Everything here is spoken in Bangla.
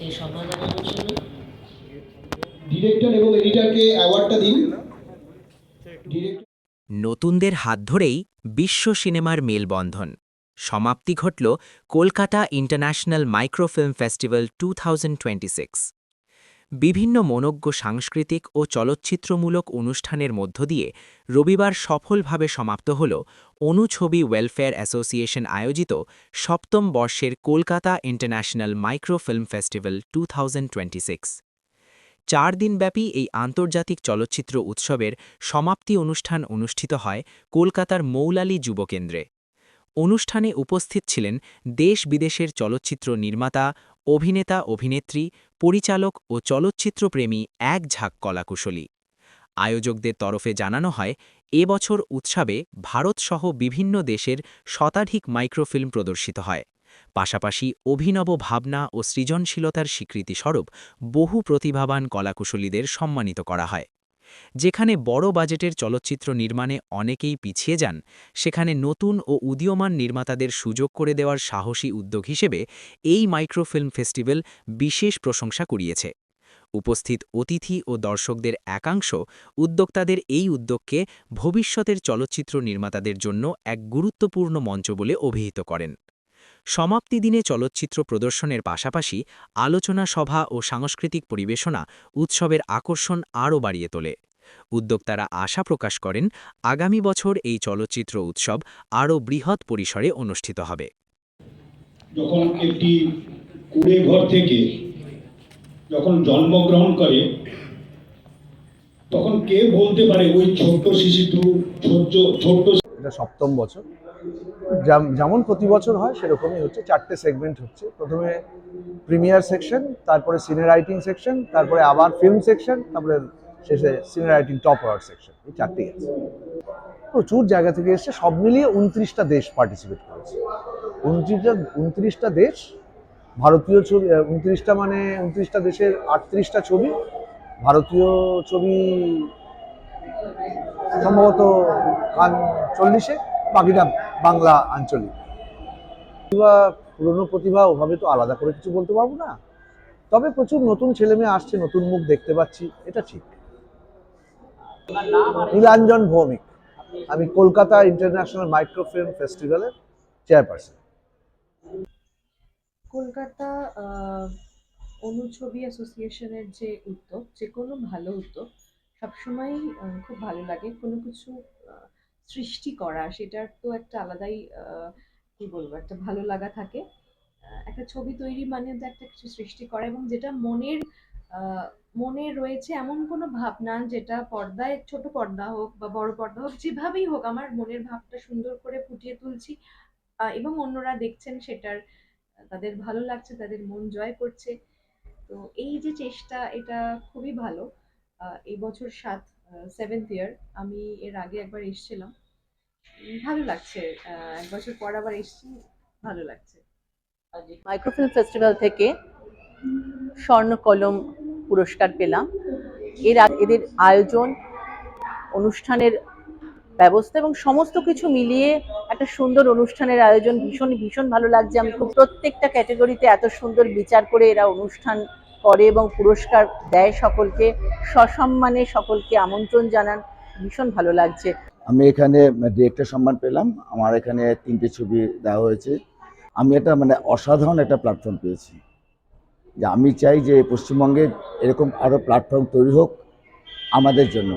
সেই সম্মান জানানোর জন্য ডিরেক্টর এবং এডিটরকে অ্যাওয়ার্ডটা দিন। নতুনদের হাত ধরেই বিশ্ব সিনেমার মেলবন্ধন। সমাপ্তি ঘটল কলকাতা ইন্টারন্যাশনাল মাইক্রোফিল্ম ফেস্টিভ্যাল টু বিভিন্ন মনজ্ঞ সাংস্কৃতিক ও চলচ্চিত্রমূলক অনুষ্ঠানের মধ্য দিয়ে রবিবার সফলভাবে সমাপ্ত হল অনুছবি ওয়েলফেয়ার অ্যাসোসিয়েশন আয়োজিত সপ্তম বর্ষের Kolkata international micro film festival two চার দিনব্যাপী এই আন্তর্জাতিক চলচ্চিত্র উৎসবের সমাপ্তি অনুষ্ঠান অনুষ্ঠিত হয় কলকাতার মৌলালী যুবকেন্দ্রে অনুষ্ঠানে উপস্থিত ছিলেন দেশ বিদেশের চলচ্চিত্র নির্মাতা অভিনেতা, অভিনেত্রী, পরিচালক ও চলচ্চিত্রপ্রেমী এক ঝাঁক কলাকুশলী। আয়োজকদের তরফে জানানো হয়, এ বছর উৎসবে ভারতসহ বিভিন্ন দেশের শতাধিক মাইক্রোফিল্ম প্রদর্শিত হয়। পাশাপাশি অভিনব ভাবনা ও সৃজনশীলতার স্বীকৃতিস্বরূপ বহু প্রতিভাবান কলাকুশলীদের সম্মানিত করা হয়। যেখানে বড় বাজেটের চলচ্চিত্র নির্মাণে অনেকেই পিছিয়ে যান, সেখানে নতুন ও উদীয়মান নির্মাতাদের সুযোগ করে দেওয়ার সাহসী উদ্যোগ হিসেবে এই মাইক্রোফিল্ম ফেস্টিভ্যাল বিশেষ প্রশংসা কুড়িয়েছে। উপস্থিত অতিথি ও দর্শকদের একাংশ উদ্যোক্তাদের এই উদ্যোগকে ভবিষ্যতের চলচ্চিত্র নির্মাতাদের জন্য এক গুরুত্বপূর্ণ মঞ্চ বলে অভিহিত করেন। সমাপ্তি দিনে চলচ্চিত্র প্রদর্শনের পাশাপাশি আলোচনা সভা ও সাংস্কৃতিক পরিবেশনা উৎসবের আকর্ষণ আরও বাড়িয়ে তোলে। উদ্যোক্তারা আশা প্রকাশ করেন আগামী বছর এই চলচ্চিত্র উৎসব আরও বৃহৎ পরিসরে অনুষ্ঠিত হবে। যখন একটি কুড়ে ঘর থেকে যখন জন্মগ্রহণ করে তখন কে বলতে পারে ওই ছোট্ট শিশুটু ছোট্ট ছোট্ট এটা সপ্তম বছর। যেমন প্রতি বছর হয়, সেরকমই হচ্ছে। চারটে সেগমেন্ট হচ্ছে। প্রথমে প্রিমিয়ার সেকশন তারপরে সিনিয়র রাইটিং সেকশন তারপরে আবার ফিল্ম সেকশন তারপরে শেষে senior writing top hour section এই চারটেই আছে। প্রচুর জায়গা থেকে এসছে। সব মিলিয়ে উনত্রিশটা দেশ পার্টিসিপেট করেছে। উনত্রিশটা উনত্রিশটা দেশ, ভারতীয় ছবি উনত্রিশটা মানে উনত্রিশটা দেশের আটত্রিশটা ছবি। ভারতীয় ছবি সম্ভবত গান চল্লিশে, বাকিটা বাংলা আঞ্চলিক। প্রতিভা পুরনো প্রতিভা ওভাবে তো আলাদা করে কিছু বলতে পারব না। তবে প্রচুর নতুন ছেলে মেয়ে আসছে নতুন মুখ দেখতে পাচ্ছি এটা ঠিক। নীলাঞ্জন ভৌমিক আমি কলকাতা ইন্টারন্যাশনাল মাইক্রোফিল্ম ফেস্টিভ্যালের চেয়ারপারসন। কলকাতা অনুছবি অ্যাসোসিয়েশনের যে উদ্যোগ যে কোনো ভালো উদ্যোগ সবসময়ই খুব ভালো লাগে। কোনো কিছু সৃষ্টি করা, সেটার তো একটা আলাদাই কি বলব, একটা ভালো লাগা থাকে। একটা ছবি তৈরি মানে তো একটা কিছু সৃষ্টি করা এবং যেটা মনের মনে রয়েছে এমন কোনো ভাবনা যেটা পর্দায়, ছোট পর্দা হোক বা বড় পর্দা হোক, যেভাবেই হোক আমার মনের ভাবটা সুন্দর করে ফুটিয়ে তুলছি এবং অন্যরা দেখছেন সেটার, তাদের ভালো লাগছে, তাদের মন জয় করছে। তো এই যে চেষ্টা, এটা খুবই ভালো। এই বছর সাত সেভেন্থ ইয়ার আমি এর আগে একবার এসেছিলাম। ভালো লাগছে এক বছর পর আবার এসেছি, ভালো লাগছে। মাইক্রোফিল্ম ফেস্টিভ্যাল থেকে স্বর্ণ কলম পুরস্কার পেলাম। এর এদের আয়োজন, অনুষ্ঠানের ব্যবস্থা এবং সমস্ত কিছু মিলিয়ে একটা সুন্দর অনুষ্ঠানের আয়োজন ভীষণ ভীষণ ভালো লাগছে। আমি খুব প্রত্যেকটা ক্যাটাগরিতে এত সুন্দর বিচার করে এরা অনুষ্ঠান করে এবং পুরস্কার দেয় সকলকে, সসম্মানে সকলকে আমন্ত্রণ জানান। ভীষণ ভালো লাগছে। আমি এখানে ডিরেক্টর সম্মান পেলাম। আমার এখানে তিনটে ছবি দেওয়া হয়েছে। আমি এটা মানে অসাধারণ একটা প্ল্যাটফর্ম পেয়েছি। যে আমি চাই যে পশ্চিমবঙ্গে এরকম আরও প্ল্যাটফর্ম তৈরি হোক আমাদের জন্য।